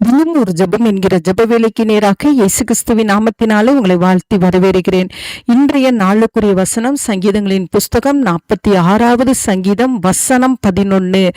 தினம் ஒரு ஜெபம் என்கிற ஜப வேலைக்கு நேராக இயேசு கிறிஸ்துவின் நாமத்தினாலே உங்களை வாழ்த்தி வரவேறுகிறேன். இன்றைய நாளுக்குரிய வசனம் சங்கீதங்களின் புஸ்தகம் நாற்பத்தி ஆறாவது சங்கீதம் வசனம் பதினொன்னு.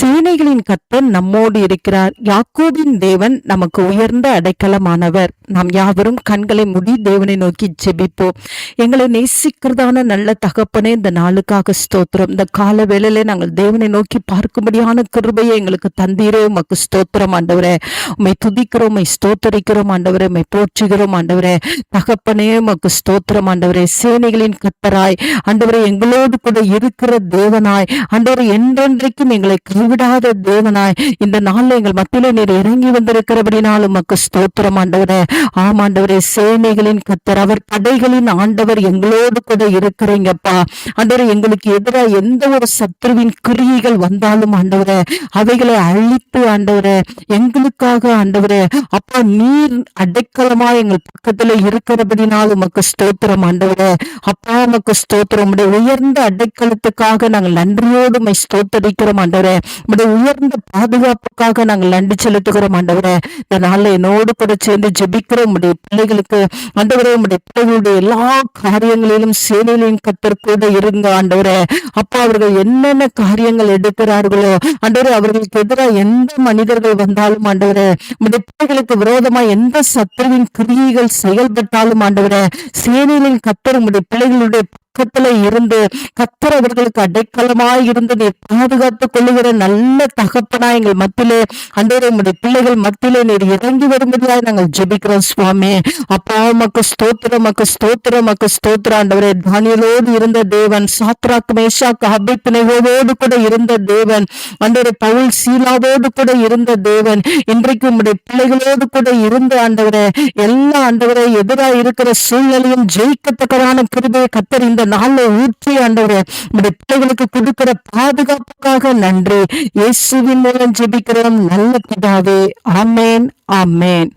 சேனைகளின் கர்த்தர் நம்மோடு இருக்கிறார். யாக்கோபின் தேவன் நமக்கு உயர்ந்த அடைக்கலமானவர். நாம் யாவரும் கண்களை முடி தேவனை நோக்கி ஜெபிப்போம். எங்களை நேசிக்கிறதான நல்ல தகப்பனே இந்த நாளுக்காக ஸ்தோத்திரம். இந்த கால வேளையில நாங்கள் தேவனை நோக்கி பார்க்கும்படியான கிருபையை எங்களுக்கு தந்தீரே. உமக்கு ஸ்தோத்திரம் ஆண்டவரே. உமை துதிக்கிறோம் உமை ஸ்தோத்தரிக்கிறோம் ஆண்டவரே. உமை போற்றுகிறோம் ஆண்டவரே. தகப்பனே உமக்கு ஸ்தோத்திரம் ஆண்டவரே. சேனைகளின் கத்தராய் ஆண்டவரே எங்களோடு கூட இருக்கிற தேவனாய் ஆண்டவரே என்றென்றைக்கும் எங்களை கைவிடாத தேவனாய் இந்த நாள்ல எங்கள் மத்தியில நீர் இறங்கி வந்திருக்கிறபடினால் உமக்கு ஸ்தோத்திரம் ஆண்டவரே. ஆம் ஆண்டவரே. சேனைகளின் கத்தர் அவர் படைகளின் ஆண்டவர் எங்களோடு கூட இருக்கிறீங்கப்பா ஆண்டவரே எங்களுக்கு எதிராக எந்த ஒரு சத்ருவின் கிரியைகள் வந்தாலும் ஆண்டவரே அவைகளை அழித்து ஆண்டவரே எங்களுக்காக ஆண்டவரே அப்பா நீர் அடைக்கலமா எங்கள் பக்கத்துல இருக்கிறபடினால் உமக்கு ஸ்தோத்திரம் ஆண்டவரே. அப்பா உமக்கு ஸ்தோத்திரம். உடைய உயர்ந்த அடைக்கலத்துக்காக நாங்கள் நன்றியோடு உமை ஸ்தோத்தரிக்கிறோம் ஆண்டவரே. உடைய உயர்ந்த பாதுகாப்புக்காக நாங்கள் நன்றி செலுத்துகிறோம் ஆண்டவரே. இந்த நாளில் என்னோடு கூட சேர்ந்து ஜெபிக்கிற உடைய பிள்ளைகளுக்கு ஆண்டவரே உடைய பிள்ளைகளுடைய எல்லா காரியங்களிலும் சேனையிலும் கத்தற்கூட இருங்க ஆண்டவரே. அப்பா அவர்கள் என்னென்ன காரியங்கள் எடுக்கிறார்களோ ஆண்டவரே அவர்களுக்கு எதிராக எந்த மனிதர்கள் வந்தாலும் ஆண்டவரே உடைய பிள்ளைகளுக்கு விரோதமா எந்த சத்துருவின் கிரியைகள் செயல்பட்டாலும் ஆண்டவர சேனையின் கத்தர் உடைய பிள்ளைகளுடைய பக்கத்துல இருந்து கத்தர் அவர்களுக்கு அடைக்கலமாய் இருந்து நீர் பாதுகாத்துக் கொள்ளுகிற நல்ல தகப்பனா எங்கள் மத்தியிலே அன்றைய உங்களுடைய பிள்ளைகள் மத்தியிலே நீர் இறங்கி வரும்படியாய் நாங்கள் ஜெபிக்கிறோம் சுவாமி. அப்பா மக்கு ஸ்தோத்திரம் மக்கு ஸ்தோத்திரம் மக்கு ஸ்தோத்திரம். ஆண்டவரே தானியலோடு இருந்த தேவன் சாத்ராக் மேஷாக் அபிப்பினைவோடு கூட இருந்த தேவன் அன்றே பவுல் சீலாவோடு கூட இருந்த தேவன் இன்றைக்கு உம்முடைய பிள்ளைகளோடு கூட இருந்த ஆண்டவரே எல்லா ஆண்டவரே எதிராக இருக்கிற சூழ்நிலையும் ஜெயிக்கத்தக்கதான கிருபையை கத்தர் இந்த நாள்ல ஊற்றி ஆண்டவரே நம்முடைய பிள்ளைகளுக்கு கொடுக்கிற பாதுகாப்புக்காக நன்றி. இயேசுவின் மூலம் ஜெபிக்கிறோம். நல்ல பிதாவே ஆமேன் ஆமேன்.